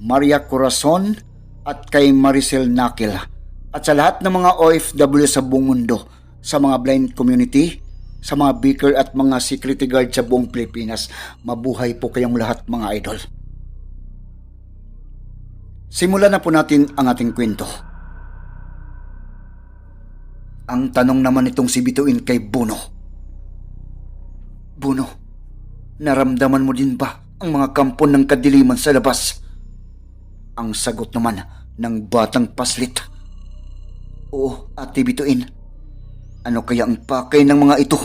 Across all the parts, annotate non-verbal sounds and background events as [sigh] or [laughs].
Maria Corazon, at kay Maricel Nakil. At sa lahat ng mga OFW sa buong mundo, sa mga blind community, sa mga beaker at mga security guard sa buong Pilipinas, mabuhay po kayong lahat mga idol. Simulan na po natin ang ating kwento. Ang tanong naman itong si Bituin kay Buno. Buno, naramdaman mo din ba ang mga kampon ng kadiliman sa labas? Ang sagot naman ng batang paslit. Oo, ate Bituin. Ano kaya ang pakay ng mga ito?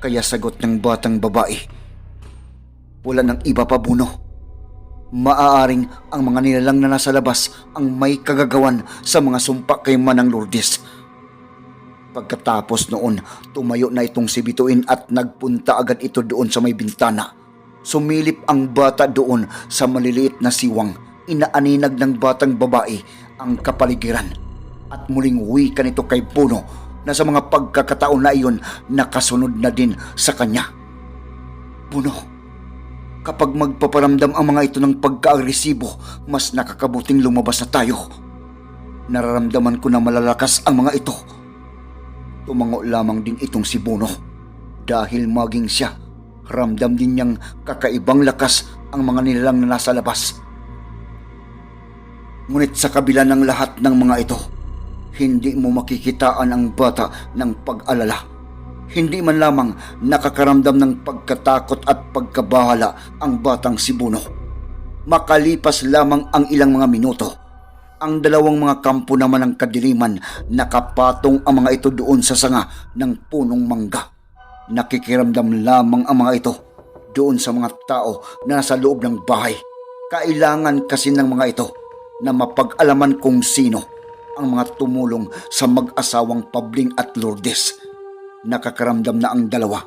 Kaya sagot ng batang babae. Wala ng iba pa, Buno. Maaaring ang mga nilalang na nasa labas ang may kagagawan sa mga sumpa kay Manang Lourdes. Pagkatapos noon, tumayo na itong si Bituin at nagpunta agad ito doon sa may bintana. Sumilip ang bata doon sa maliliit na siwang. Inaaninag ng batang babae ang kapaligiran. At muling wika nito kay Puno na sa mga pagkakataon na iyon nakasunod na din sa kanya. Puno, kapag magpaparamdam ang mga ito ng pagka-agresibo, mas nakakabuting lumabas na tayo. Nararamdaman ko na malalakas ang mga ito. Tumango lamang din itong si Bono. Dahil maging siya, ramdam din niyang kakaibang lakas ang mga nilalang na nasa labas. Ngunit sa kabila ng lahat ng mga ito, hindi mo makikitaan ang bata ng pag-alala. Hindi man lamang nakakaramdam ng pagkatakot at pagkabahala ang batang si Buno. Makalipas lamang ang ilang mga minuto, ang dalawang mga kampo naman ng kadiliman nakapatong ang mga ito doon sa sanga ng punong mangga. Nakikiramdam lamang ang mga ito doon sa mga tao na nasa loob ng bahay. Kailangan kasi ng mga ito na mapag-alaman kung sino ang mga tumulong sa mag-asawang Pabling at Lourdes. Nakakaramdam na ang dalawa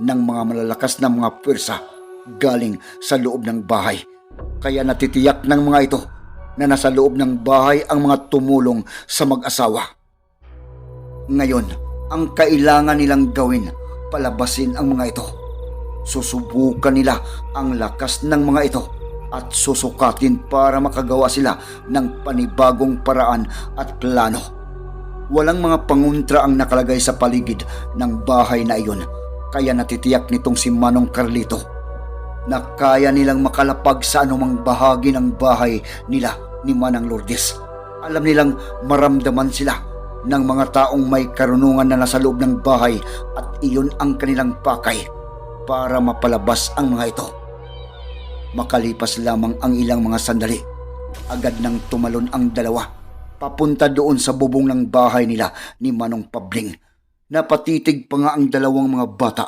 ng mga malalakas na mga pwersa galing sa loob ng bahay. Kaya natitiyak ng mga ito na nasa loob ng bahay ang mga tumulong sa mag-asawa. Ngayon, ang kailangan nilang gawin, palabasin ang mga ito. Susubukan nila ang lakas ng mga ito at susukatin para makagawa sila ng panibagong paraan at plano. Walang mga panguntra ang nakalagay sa paligid ng bahay na iyon, kaya natitiyak nitong si Manong Carlito na kaya nilang makalapag sa anumang bahagi ng bahay nila ni Manang Lourdes. Alam nilang maramdaman sila ng mga taong may karunungan na nasa loob ng bahay at iyon ang kanilang pakay para mapalabas ang mga ito. Makalipas lamang ang ilang mga sandali, agad nang tumalon ang dalawa papunta doon sa bubong ng bahay nila ni Manong Pabling. Napatitig pa nga ang dalawang mga bata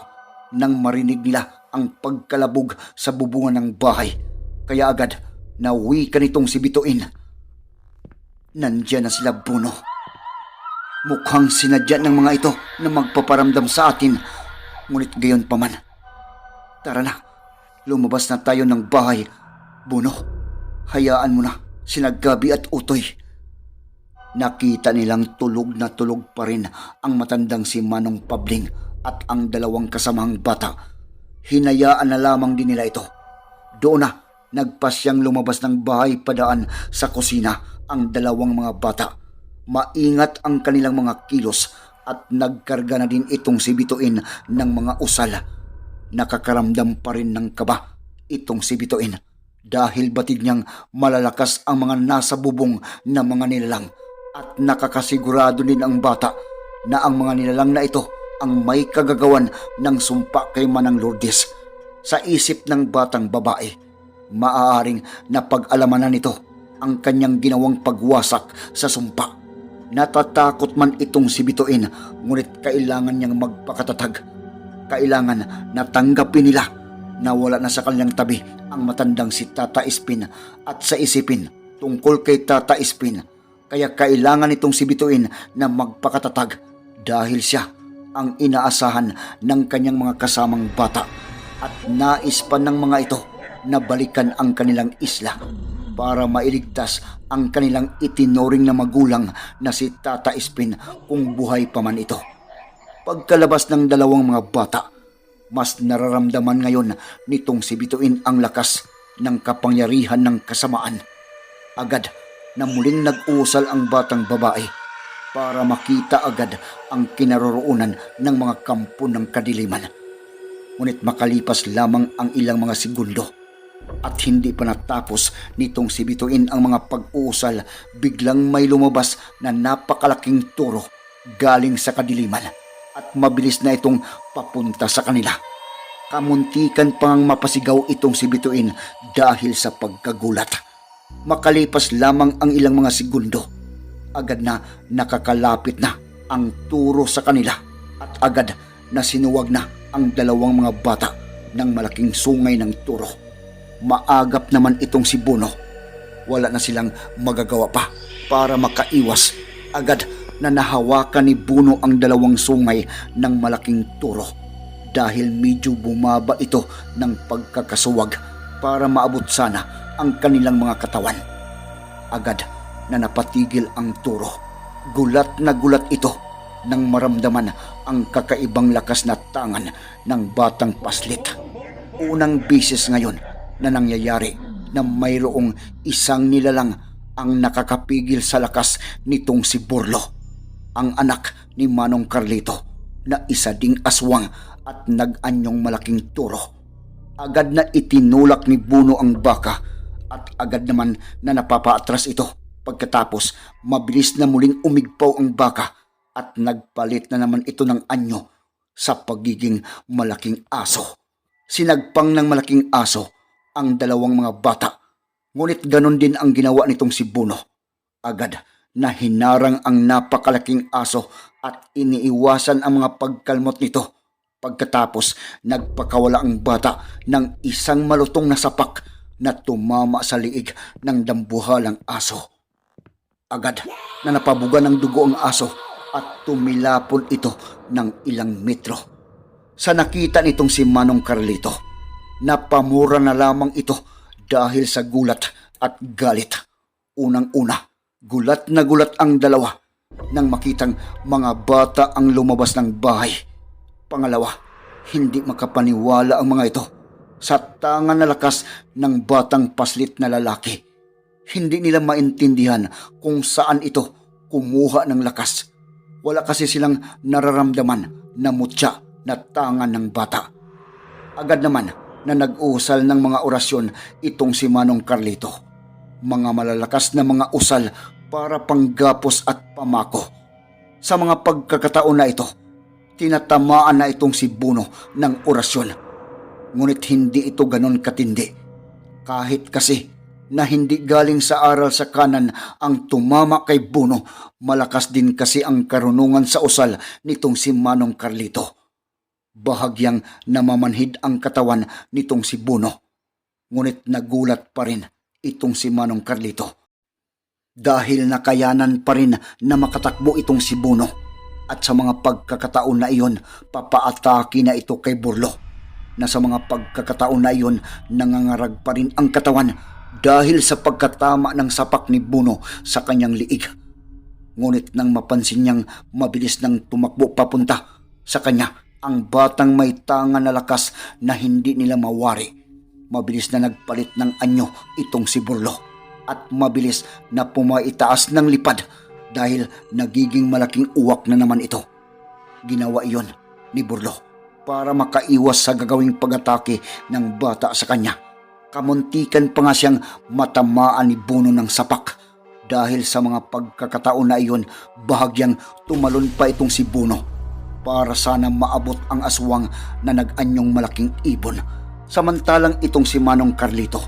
nang marinig nila ang pagkalabog sa bubungan ng bahay. Kaya agad nawi ka nitong si Bituin. Nandiyan na sila Buno. Mukhang sinadya ng mga ito na magpaparamdam sa atin. Ngunit gayon pa man. Tara na, lumabas na tayo ng bahay. Buno, hayaan mo na sina Gabi at Utoy. Nakita nilang tulog na tulog pa rin ang matandang si Manong Pabling at ang dalawang kasamang bata. Hinayaan na lamang din nila ito. Doon na, nagpasyang lumabas ng bahay padaan sa kusina ang dalawang mga bata. Maingat ang kanilang mga kilos at nagkarga na din itong si Bituin ng mga usal. Nakakaramdam pa rin ng kaba itong si Bituin dahil batid niyang malalakas ang mga nasa bubong ng mga nilalang at nakakasigurado din ang bata na ang mga nilalang na ito ang may kagagawan ng sumpa kay Manang Lourdes. Sa isip ng batang babae, maaaring napag-alaman na nito ang kanyang ginawang pagwasak sa sumpa. Natatakot man itong si Bituin, ngunit kailangan niyang magpakatatag. Kailangan na tanggapin nila Nawala na sa kanyang tabi ang matandang si Tata Espin at sa isipin tungkol kay Tata Espin. Kaya kailangan itong si Bituin na magpakatatag dahil siya ang inaasahan ng kanyang mga kasamang bata at nais pa ng mga ito na balikan ang kanilang isla para mailigtas ang kanilang itinuring na magulang na si Tata Espin kung buhay pa man ito. Pagkalabas ng dalawang mga bata, mas nararamdaman ngayon nitong si Bituin ang lakas ng kapangyarihan ng kasamaan. Agad na muling nag-uusal ang batang babae para makita agad ang kinaroroonan ng mga kampo ng kadiliman. Ngunit makalipas lamang ang ilang mga segundo at hindi pa natapos nitong si Bituin ang mga pag-uusal, biglang may lumabas na napakalaking turo galing sa kadiliman at mabilis na itong papunta sa kanila. Kamuntikan pang mapasigaw itong si Bituin dahil sa pagkagulat. Makalipas lamang ang ilang mga segundo, agad na nakakalapit na ang turo sa kanila at agad na sinuwag na ang dalawang mga bata ng malaking sungay ng turo. Maagap naman itong si Buno. Wala na silang magagawa pa para makaiwas. Agad na nahawakan ni Buno ang dalawang sungay ng malaking turo dahil medyo bumaba ito ng pagkakasuwag para maabot sana ang kanilang mga katawan. Agad na napatigil ang turo. Gulat na gulat ito nang maramdaman ang kakaibang lakas na tangan ng batang paslit. Unang bisis ngayon na nangyayari na mayroong isang nilalang ang nakakapigil sa lakas nitong si Burlo, ang anak ni Manong Carlito na isa ding aswang at nag-anyong malaking turo. Agad na itinulak ni Buno ang baka at agad naman na napapaatras ito. Pagkatapos, mabilis na muling umigpaw ang baka at nagpalit na naman ito ng anyo sa pagiging malaking aso. Sinagpang ng malaking aso ang dalawang mga bata. Ngunit ganon din ang ginawa nitong si Buno. Agad na hinarang ang napakalaking aso at iniiwasan ang mga pagkalmot nito. Pagkatapos, nagpakawala ang bata ng isang malutong na sapak na tumama sa liig ng dambuhalang aso. Agad na napabuga ng dugo ang aso at tumilapon ito ng ilang metro. Sa nakita nitong si Manong Carlito, napamura na lamang ito dahil sa gulat at galit. Unang-una, gulat na gulat ang dalawa nang makitang mga bata ang lumabas ng bahay. Pangalawa, hindi makapaniwala ang mga ito sa tangan na lakas ng batang paslit na lalaki. Hindi nila maintindihan kung saan ito kumuha ng lakas. Wala kasi silang nararamdaman na mutya na tangan ng bata. Agad naman na nag-usal ng mga orasyon itong si Manong Carlito. Mga malalakas na mga usal para panggapos at pamako. Sa mga pagkakataon na ito, tinatamaan na itong si Buno ng orasyon. Ngunit hindi ito ganon katindi. Kahit kasi na hindi galing sa aral sa kanan ang tumama kay Buno, malakas din kasi ang karunungan sa usal nitong si Manong Carlito. Bahagyang namamanhid ang katawan nitong si Buno. Ngunit nagulat pa rin itong si Manong Carlito. Dahil nakayanan pa rin na makatakbo itong si Buno. At sa mga pagkakataon na iyon, papaatake na ito kay Burlo. Na sa mga pagkakataon na iyon, nangangarag pa rin ang katawan dahil sa pagkatama ng sapak ni Buno sa kanyang liig. Ngunit nang mapansin niyang mabilis nang tumakbo papunta sa kanya ang batang may tangan na lakas na hindi nila mawari. Mabilis na nagpalit ng anyo itong si Burlo at mabilis na pumaitaas ng lipad dahil nagiging malaking uwak na naman ito. Ginawa iyon ni Burlo para makaiwas sa gagawing pag-atake ng bata sa kanya. Kamuntikan pa nga siyang matamaan ni Buno ng sapak dahil sa mga pagkakataon na iyon bahagyang tumalon pa itong si Buno para sana maabot ang aswang na nag-anyong malaking ibon. Samantalang itong si Manong Carlito,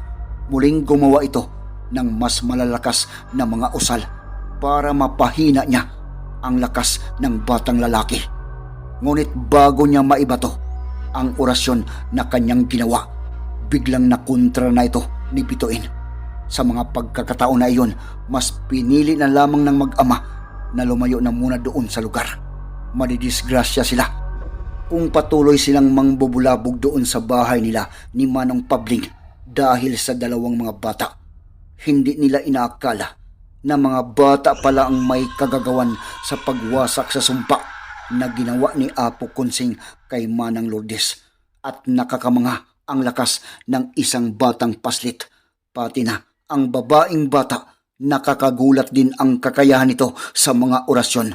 muling gumawa ito ng mas malalakas na mga usal para mapahina niya ang lakas ng batang lalaki. Ngunit bago niya maibato ang orasyon na kanyang ginawa, biglang nakontra na ito ni Bituin. Sa mga pagkakataon na iyon, mas pinili na lamang ng mag-ama na lumayo na muna doon sa lugar. Madidisgrasya sila kung patuloy silang mangbubulabog doon sa bahay nila ni Manong Pabling dahil sa dalawang mga bata. Hindi nila inaakala na mga bata pala ang may kagagawan sa pagwasak sa sumpa na ginawa ni Apo Kunsing kay Manang Lourdes at nakakamanga ang lakas ng isang batang paslit pati na ang babaeng bata nakakagulat din ang kakayahan nito sa mga orasyon.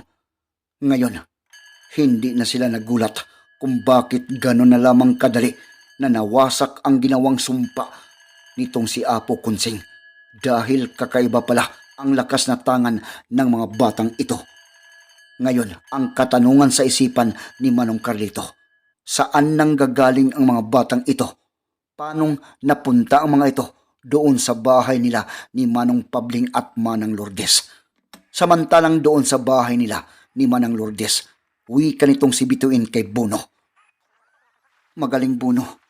Ngayon, hindi na sila nagulat kung bakit gano'n na lamang kadali na nawasak ang ginawang sumpa nitong si Apo Kunsing dahil kakaiba pala ang lakas na tangan ng mga batang ito. Ngayon, ang katanungan sa isipan ni Manong Carlito, saan nang gagaling ang mga batang ito? Paanong napunta ang mga ito doon sa bahay nila ni Manong Pabling at Manang Lourdes? Samantalang doon sa bahay nila ni Manang Lourdes, wika nitong si Bituin kay Bono. Magaling Bono,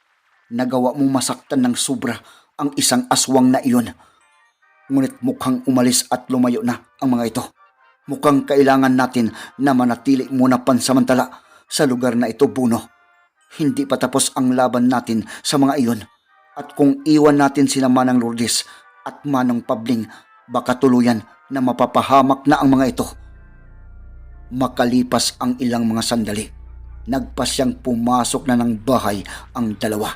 nagawa mong masaktan ng sobra ang isang aswang na iyon. Ngunit mukhang umalis at lumayo na ang mga ito. Mukhang kailangan natin na manatili muna pansamantala sa lugar na ito, Buno. Hindi pa tapos ang laban natin sa mga iyon. At kung iwan natin sila Manang Lourdes at Manang Pabling, baka tuluyan na mapapahamak na ang mga ito. Makalipas ang ilang mga sandali, nagpasyang pumasok na ng bahay ang dalawa.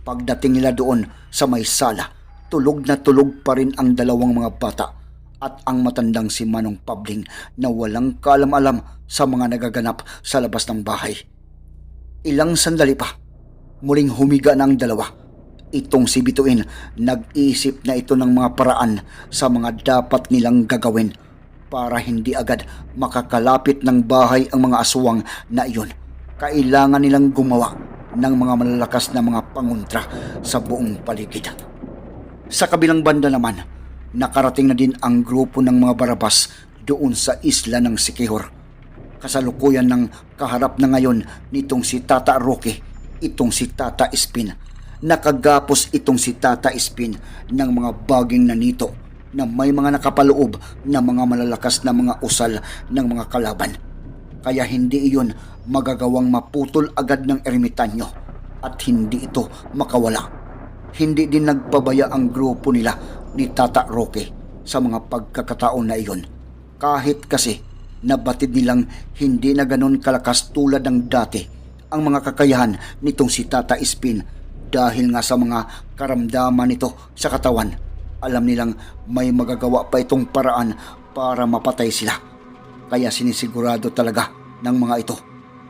Pagdating nila doon sa may sala, tulog na tulog pa rin ang dalawang mga bata at ang matandang si Manong Pabling na walang kalam-alam sa mga nagaganap sa labas ng bahay. Ilang sandali pa, muling humiga ang dalawa. Itong si Bituin, nag-iisip na ito ng mga paraan sa mga dapat nilang gagawin para hindi agad makakalapit ng bahay ang mga aswang na iyon. Kailangan nilang gumawa ng mga malalakas na mga panguntra sa buong paligid. Sa kabilang banda naman, nakarating na din ang grupo ng mga barabas doon sa isla ng Sikihor. Kasalukuyan ng kaharap na ngayon nitong si Tata Roque, itong si Tata Espin. Nakagapos itong si Tata Espin ng mga baging nanito na may mga nakapaloob na mga malalakas na mga usal ng mga kalaban. Kaya hindi iyon magagawang maputol agad ng ermitanyo at hindi ito makawala hindi din nagpabaya ang grupo nila ni Tata Roque sa mga pagkakataon na iyon. Kahit kasi nabatid nilang hindi na ganon kalakas tulad ng dati ang mga kakayahan nitong si Tata Espin dahil nga sa mga karamdaman nito sa katawan. Alam nilang may magagawa pa itong paraan para mapatay sila. Kaya sinisigurado talaga ng mga ito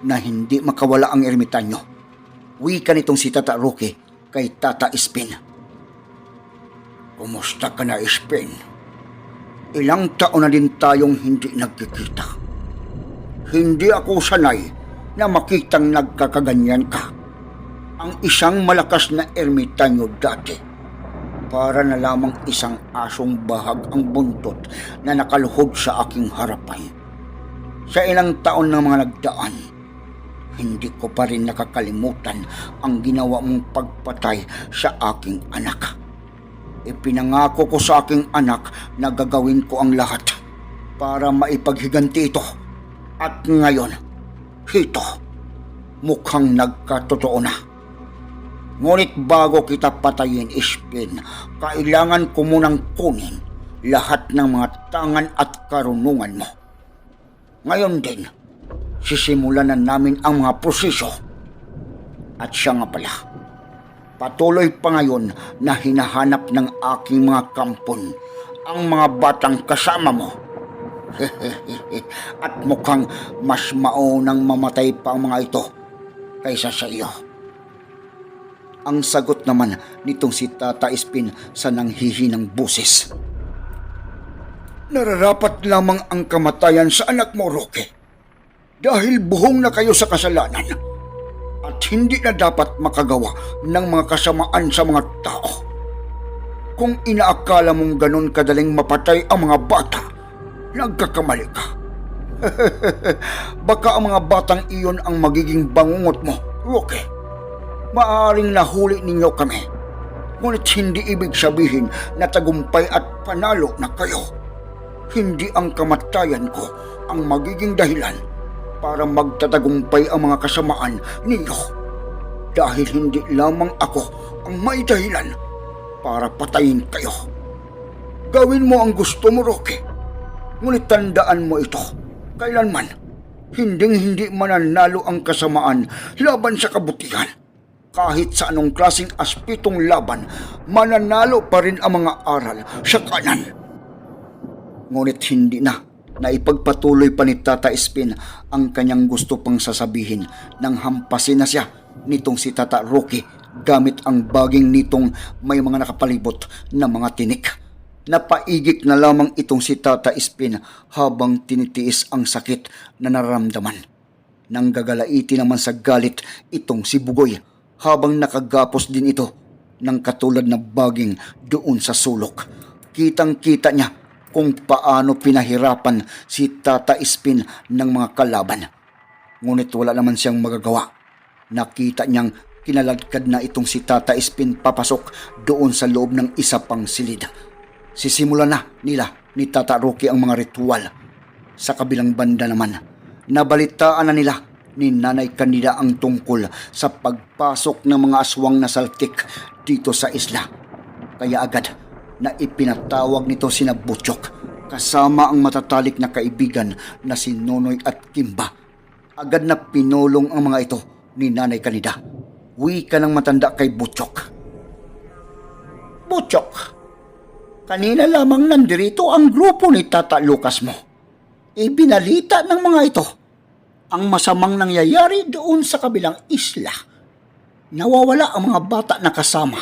na hindi makawala ang ermitanyo. Wika nitong si Tata Roque kay Tata Espin. Kumusta ka na, Espin? Ilang taon na din tayong hindi nagkikita. Hindi ako sanay na makitang nagkakaganyan ka. Ang isang malakas na ermitanyo dati para na lamang isang asong bahag ang buntot na nakaluhod sa aking harapan. Sa ilang taon ng mga nagdaan, hindi ko pa rin nakakalimutan ang ginawa mong pagpatay sa aking anak. Ipinangako ko sa aking anak na gagawin ko ang lahat para maipaghiganti ito. At ngayon, ito, mukhang nagkatotoo na. Ngunit bago kita patayin, Ispin, kailangan ko munang kunin lahat ng mga tangan at karunungan mo. Ngayon din, sisimulan na namin ang mga proseso. At siya nga pala, patuloy pa ngayon na hinahanap ng aking mga kampon ang mga batang kasama mo. [laughs] At mukhang mas maunang mamatay pa ang mga ito kaysa sa iyo. Ang sagot naman nitong si Tata Espin sa nanghihinang busis. Nararapat lamang ang kamatayan sa anak mo, Roque dahil buhong na kayo sa kasalanan at hindi na dapat makagawa ng mga kasamaan sa mga tao. Kung inaakala mong ganun kadaling mapatay ang mga bata, nagkakamali ka. [laughs] Baka ang mga batang iyon ang magiging bangungot mo, Roque. Maaring nahuli ninyo kami Ngunit hindi ibig sabihin na tagumpay at panalo na kayo. Hindi ang kamatayan ko ang magiging dahilan para magtatagumpay ang mga kasamaan ninyo. Dahil hindi lamang ako ang may dahilan para patayin kayo. Gawin mo ang gusto mo, Rocky. Ngunit tandaan mo ito, kailanman, hinding-hindi mananalo ang kasamaan laban sa kabutihan. Kahit sa anong klaseng aspitong laban, mananalo pa rin ang mga aral sa kanan. Ngunit hindi na na ipagpatuloy pa ni Tata Spin ang kanyang gusto pang sasabihin nang hampasin na siya nitong si Tata Rocky gamit ang baging nitong may mga nakapalibot na mga tinik. Napaigik na lamang itong si Tata Spin habang tinitiis ang sakit na nararamdaman. Nang gagalaiti naman sa galit itong si Bugoy habang nakagapos din ito ng katulad na baging doon sa sulok. Kitang-kita niya kung paano pinahirapan si Tata Spin ng mga kalaban. Ngunit wala naman siyang magagawa. Nakita niyang kinaladkad na itong si Tata Spin papasok doon sa loob ng isa pang silid. Sisimulan na nila ni Tata Rocky ang mga ritual. Sa kabilang banda naman, nabalitaan na nila ni Nanay Kanida ang tungkol sa pagpasok ng mga aswang na saltik dito sa isla. Kaya agad na ipinatawag nito sina Butchok kasama ang matatalik na kaibigan na si Nonoy at Kimba. Agad na pinulong ang mga ito ni Nanay Kanida. Wika ng matanda kay Butchok. Butchok, kanina lamang nandirito ang grupo ni Tata Lucas mo. Ibinalita ng mga ito ang masamang nangyayari doon sa kabilang isla. Nawawala ang mga bata na kasama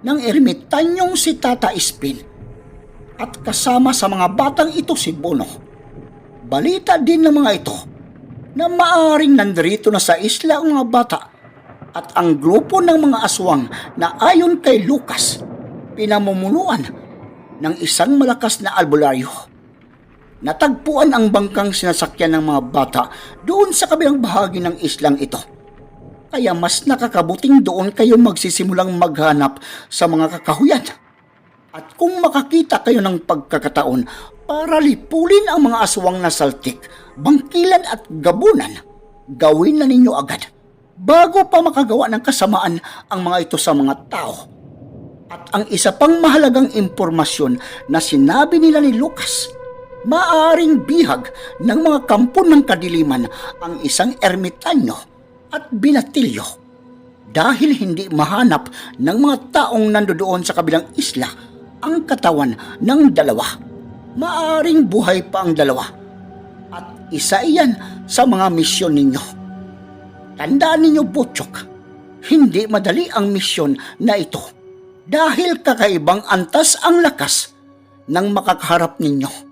ng ermitanyong si Tata Spin at kasama sa mga batang ito si Bono. Balita din ng mga ito na maaring nandirito na sa isla ang mga bata at ang grupo ng mga aswang na ayon kay Lucas pinamumunuan ng isang malakas na albularyo. Natagpuan ang bangkang sinasakyan ng mga bata doon sa kabilang bahagi ng islang ito. Kaya mas nakakabuting doon kayo magsisimulang maghanap sa mga kakahuyan. At kung makakita kayo ng pagkakataon para lipulin ang mga aswang na saltik, bangkilan at gabunan, gawin na ninyo agad bago pa makagawa ng kasamaan ang mga ito sa mga tao. At ang isa pang mahalagang impormasyon na sinabi nila ni Lucas, maaring bihag ng mga kampo ng kadiliman ang isang ermitanyo at binatilyo dahil hindi mahanap ng mga taong nandoon sa kabilang isla ang katawan ng dalawa. Maaring buhay pa ang dalawa at isa iyan sa mga misyon ninyo. Tandaan ninyo, Butchok, hindi madali ang misyon na ito dahil kakaibang antas ang lakas ng makakaharap ninyo.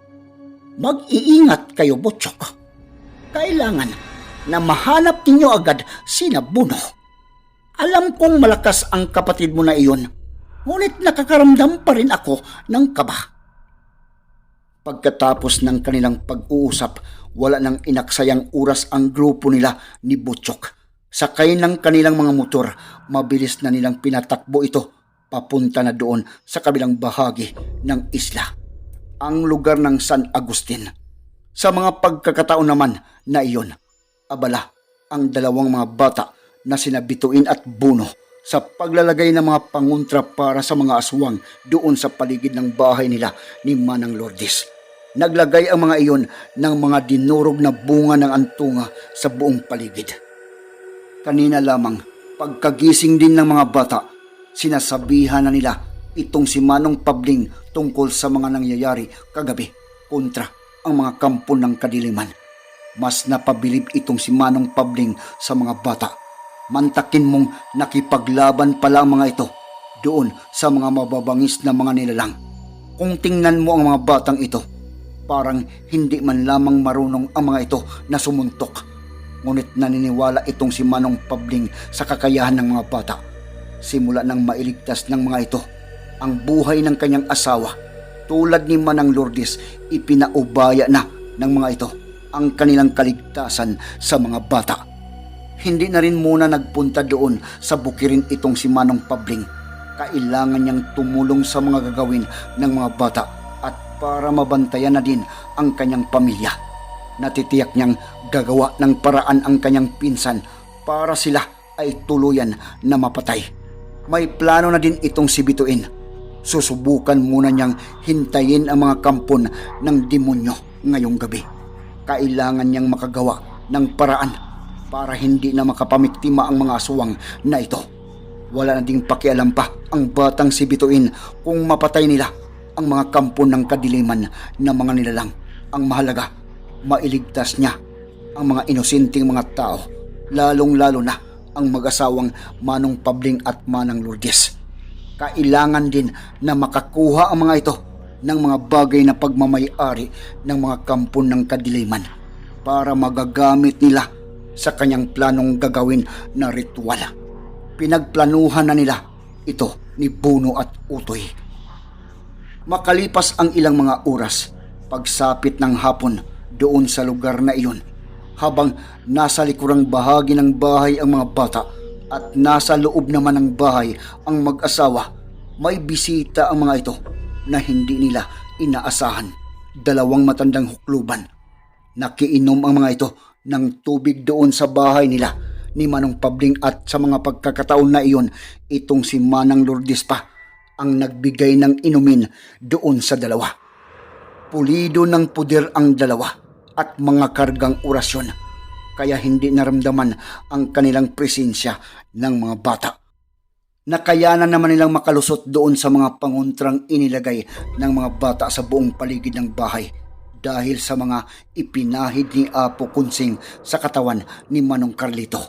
Mag-iingat kayo, Butchok. Kailangan na mahanap ninyo agad si Nabuno. Alam kong malakas ang kapatid mo na iyon, ngunit nakakaramdam pa rin ako ng kaba. Pagkatapos ng kanilang pag-uusap, wala nang inaksayang oras ang grupo nila ni Butchok. Sakay ng kanilang mga motor, mabilis na nilang pinatakbo ito papunta na doon sa kabilang bahagi ng isla, ang lugar ng San Agustin. Sa mga pagkakataon naman na iyon, abala ang dalawang mga bata na sina Bituin at Buno sa paglalagay ng mga panguntra para sa mga aswang doon sa paligid ng bahay nila ni Manang Lourdes. Naglagay ang mga iyon ng mga dinurog na bunga ng antunga sa buong paligid. Kanina lamang, pagkagising din ng mga bata, sinasabihan na nila itong si Manong Pabling tungkol sa mga nangyayari kagabi kontra ang mga kampo ng kadiliman. Mas napabilib itong si Manong Pabling sa mga bata. Mantakin mong nakipaglaban pala ang mga ito doon sa mga mababangis na mga nilalang. Kung tingnan mo ang mga batang ito, parang hindi man lamang marunong ang mga ito na sumuntok. Ngunit naniniwala itong si Manong Pabling sa kakayahan ng mga bata simula nang mailigtas ng mga ito ang buhay ng kanyang asawa. Tulad ni Manang Lourdes, ipinaubaya na ng mga ito ang kanilang kaligtasan sa mga bata. Hindi na rin muna nagpunta doon sa bukirin itong si Manong Pabling Kailangan niyang tumulong sa mga gagawin ng mga bata at para mabantayan na din ang kanyang pamilya. Natitiyak niyang gagawa ng paraan ang kanyang pinsan para sila ay tuluyan na mapatay. May plano na din itong si Bituin. Susubukan muna niyang hintayin ang mga kampon ng demonyo ngayong gabi. Kailangan niyang makagawa ng paraan para hindi na makapamiktima ang mga aswang na ito. Wala na ding pakialam pa ang batang si Bituin kung mapatay nila ang mga kampon ng kadiliman na mga nilalang. Ang mahalaga, mailigtas niya ang mga inosenteng mga tao, lalong-lalo na ang mag-asawang Manong Pabling at Manang Lourdes. Kailangan din na makakuha ang mga ito ng mga bagay na pagmamayari ng mga kampon ng kadiliman para magagamit nila sa kanyang planong gagawin na ritual. Pinagplanuhan na nila ito ni Buno at Utoy. Makalipas ang ilang mga oras, pagsapit ng hapon doon sa lugar na iyon, habang nasa likurang bahagi ng bahay ang mga bata at nasa loob naman ng bahay ang mag-asawa, may bisita ang mga ito na hindi nila inaasahan. Dalawang matandang hukluban. Nakiinom ang mga ito ng tubig doon sa bahay nila ni Manong Pabling at sa mga pagkakataon na iyon, itong si Manang Lourdes pa ang nagbigay ng inumin doon sa dalawa. Pulido ng puder ang dalawa at mga kargang orasyon kaya hindi naramdaman ang kanilang presensya ng mga bata. Nakayanan naman nilang makalusot doon sa mga panguntrang inilagay ng mga bata sa buong paligid ng bahay dahil sa mga ipinahid ni Apo Kunsing sa katawan ni Manong Carlito.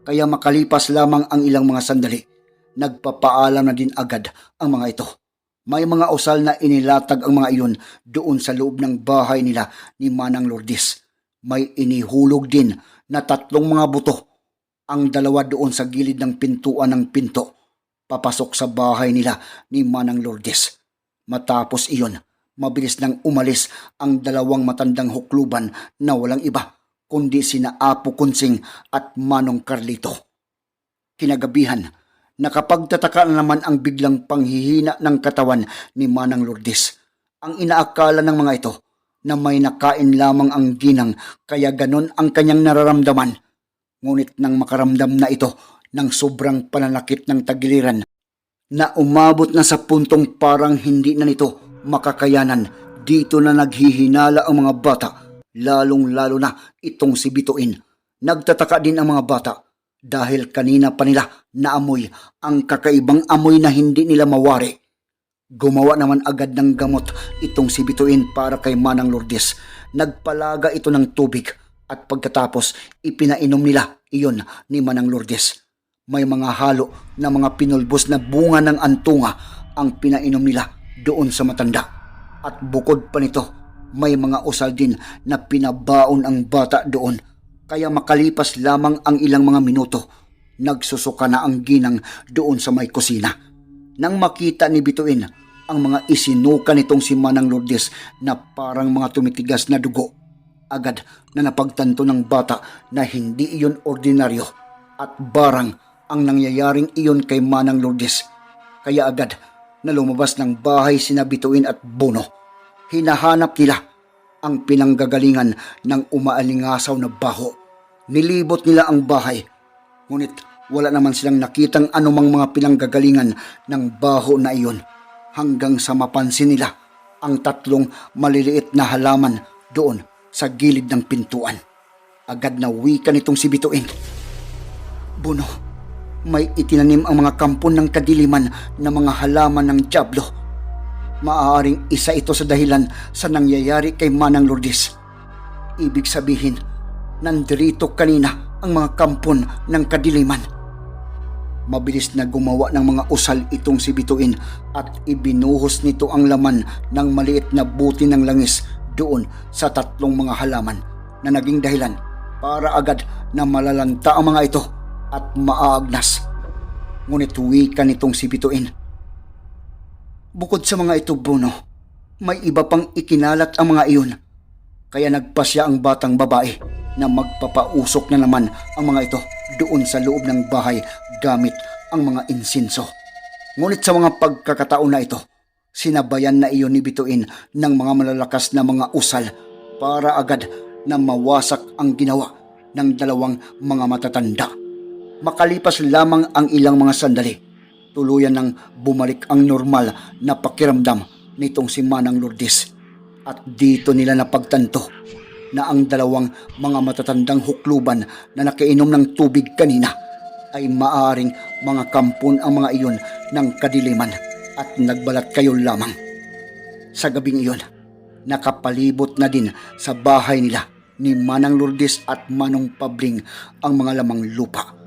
Kaya makalipas lamang ang ilang mga sandali, nagpapaalam na din agad ang mga ito. May mga usal na inilatag ang mga iyon doon sa loob ng bahay nila ni Manang Lourdes. May inihulog din na tatlong mga buto. Ang dalawa doon sa gilid ng pintuan ng pinto. Papasok sa bahay nila ni Manang Lourdes. Matapos iyon, mabilis nang umalis ang dalawang matandang hukluban na walang iba kundi sina Apo Kunsing at Manong Carlito. Kinagabihan, nakapagtataka na naman ang biglang panghihina ng katawan ni Manang Lourdes. Ang inaakala ng mga ito na may nakain lamang ang ginang kaya ganon ang kanyang nararamdaman. Ngunit nang makaramdam na ito ng sobrang pananakit ng tagiliran na umabot na sa puntong parang hindi na nito makakayanan, dito na naghihinala ang mga bata, lalong-lalo na itong si Bituin. Nagtataka din ang mga bata dahil kanina pa nila naamoy ang kakaibang amoy na hindi nila mawari. Gumawa naman agad ng gamot itong si Bituin para kay Manang Lourdes. Nagpalaga ito ng tubig at pagkatapos ipinainom nila iyon ni Manang Lourdes. May mga halo na mga pinulbos na bunga ng antunga ang pinainom nila doon sa matanda. At bukod pa nito, may mga usal din na pinabaon ang bata doon. Kaya makalipas lamang ang ilang mga minuto, nagsusuka na ang ginang doon sa may kusina. Nang makita ni Bituin ang mga isinuka nitong si Manang Lourdes na parang mga tumitigas na dugo, agad na napagtanto ng bata na hindi iyon ordinaryo at barang ang nangyayaring iyon kay Manang Lourdes. Kaya agad na lumabas ng bahay sina Bituin at Bono. Hinahanap nila ang pinanggagalingan ng umaalingasaw na baho. Nilibot nila ang bahay, ngunit wala naman silang nakitang anumang mga pinanggagalingan ng baho na iyon hanggang sa mapansin nila ang tatlong maliliit na halaman doon sa gilid ng pintuan. Agad na wika nitong si Bituin. Buno, may itinanim ang mga kampon ng kadiliman na mga halaman ng Diablo. Maaaring isa ito sa dahilan sa nangyayari kay Manang Lourdes. Ibig sabihin, nandirito kanina ang mga kampon ng kadiliman. Mabilis na gumawa ng mga usal itong si Bituin at ibinuhos nito ang laman ng maliit na buti ng langis doon sa tatlong mga halaman na naging dahilan para agad na malalanta ang mga ito at maaagnas. Ngunit wika nitong si Bituin. Bukod sa mga ito, Bruno, may iba pang ikinalat ang mga iyon. Kaya nagpasya ang batang babae na magpapausok na naman ang mga ito doon sa loob ng bahay gamit ang mga insinso. Ngunit sa mga pagkakataon na ito, sinabayan na iyon ni Bituin ng mga malalakas na mga usal para agad na mawasak ang ginawa ng dalawang mga matatanda. Makalipas lamang ang ilang mga sandali, tuluyan nang bumalik ang normal na pakiramdam nitong si Manang Lourdes. At dito nila napagtanto na ang dalawang mga matatandang hukluban na nakainom ng tubig kanina ay maaring mga kampon ang mga iyon ng kadiliman at nagbalat kayo lamang. Sa gabing iyon, nakapalibot na din sa bahay nila ni Manang Lourdes at Manong Pabling ang mga lamang lupa